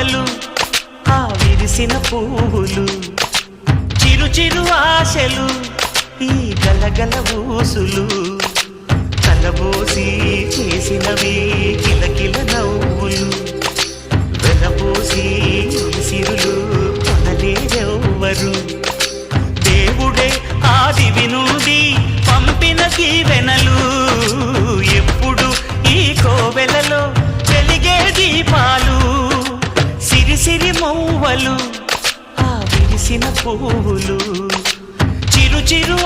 మౌవలు ఆ విరిసిన పువ్వులు చిరు చిరు ఆశలు ఈ గలగల ఊసులు. కలబోసి చేసినవి కిలకిల నవ్వులు. వెలబోసి సిరులు కొనలేరెవ్వరు చిరిమవ్వలు ఆ విరిసిన పువ్వులు. చిరు చిరు